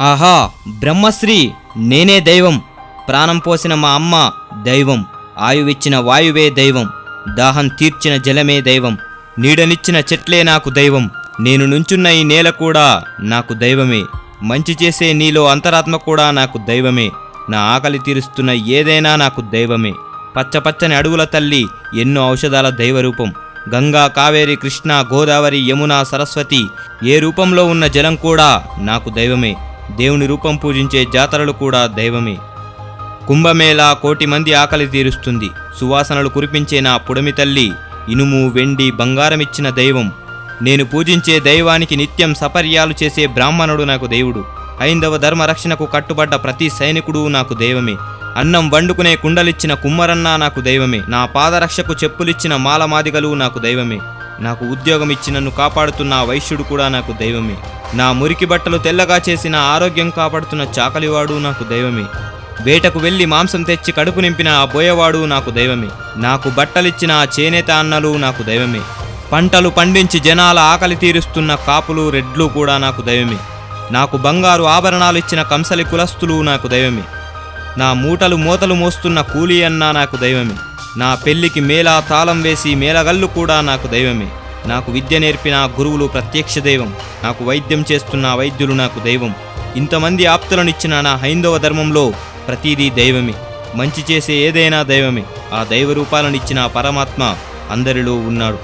ఆహా బ్రహ్మశ్రీ నేనే దైవం. ప్రాణం పోసిన మా అమ్మ దైవం. ఆయువిచ్చిన వాయువే దైవం. దాహం తీర్చిన జలమే దైవం. నీడనిచ్చిన చెట్లే నాకు దైవం. నేను నుంచున్న ఈ నేల కూడా నాకు దైవమే. మంచి చేసే నీలో అంతరాత్మ కూడా నాకు దైవమే. నా ఆకలి తీరుస్తున్న ఏదైనా నాకు దైవమే. పచ్చపచ్చని అడుగుల తల్లి ఎన్నో ఔషధాల దైవరూపం. గంగా కావేరి కృష్ణ గోదావరి యమున సరస్వతి ఏ రూపంలో ఉన్న జలం కూడా నాకు దైవమే. దేవుని రూపం పూజించే జాతరలు కూడా దైవమే. కుంభమేళా కోటి మంది ఆకలి తీరుస్తుంది. సువాసనలు కురిపించే నా పుడమి తల్లి ఇనుము వెండి బంగారమిచ్చిన దైవం. నేను పూజించే దైవానికి నిత్యం సపర్యాలు చేసే బ్రాహ్మణుడు నాకు దేవుడు. హైందవ ధర్మ రక్షణకు కట్టుబడ్డ ప్రతి సైనికుడు నాకు దైవమే. అన్నం వండుకునే కుండలిచ్చిన కుమ్మరన్న నాకు దైవమే. నా పాదరక్షకు చెప్పులిచ్చిన మాలమాదిగలు నాకు దైవమే. నాకు ఉద్యోగం ఇచ్చి నన్ను కాపాడుతున్న ఆ వైశ్యుడు కూడా నాకు దైవమే. నా మురికి బట్టలు తెల్లగా చేసిన ఆరోగ్యం కాపాడుతున్న చాకలివాడు నాకు దైవమే. వేటకు వెళ్ళి మాంసం తెచ్చి కడుపు నింపిన ఆ బోయవాడు నాకు దైవమే. నాకు బట్టలిచ్చిన ఆ చేనేత అన్నలు నాకు దైవమే. పంటలు పండించి జనాల ఆకలి తీరుస్తున్న కాపులు రెడ్లు కూడా నాకు దైవమే. నాకు బంగారు ఆభరణాలు ఇచ్చిన కంసలి కులస్తులు నాకు దైవమే. నా మూటలు మూతలు మోస్తున్న కూలి అన్న నాకు దైవమే. నా పెళ్ళికి మేళా తాళం వేసి మేళగల్లు కూడా నాకు దైవమే. నాకు విద్య నేర్పిన గురువులు ప్రత్యక్ష దైవం. నాకు వైద్యం చేస్తున్న వైద్యులు నాకు దైవం. ఇంతమంది ఆప్తులనిచ్చిన నా హైందవ ధర్మంలో ప్రతిదీ దైవమే. మంచి చేసే ఏదైనా దైవమే. ఆ దైవ రూపాలనిచ్చిన పరమాత్మ అందరిలో ఉన్నాడు.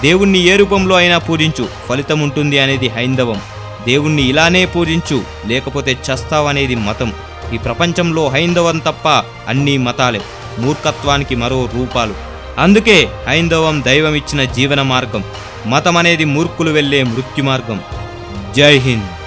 దేవుణ్ణి ఏ రూపంలో అయినా పూజించు ఫలితం ఉంటుంది అనేది హైందవం. దేవుణ్ణి ఇలానే పూజించు లేకపోతే చస్తావనేది మతం. ఈ ప్రపంచంలో హైందవం తప్ప అన్ని మతాలే. మూర్ఖత్వానికి మరో రూపాలు. అందుకే హైందవం దైవం ఇచ్చిన జీవన మార్గం. మతం అనేది మూర్ఖులు వెళ్ళే మృత్యు మార్గం. జై హింద్.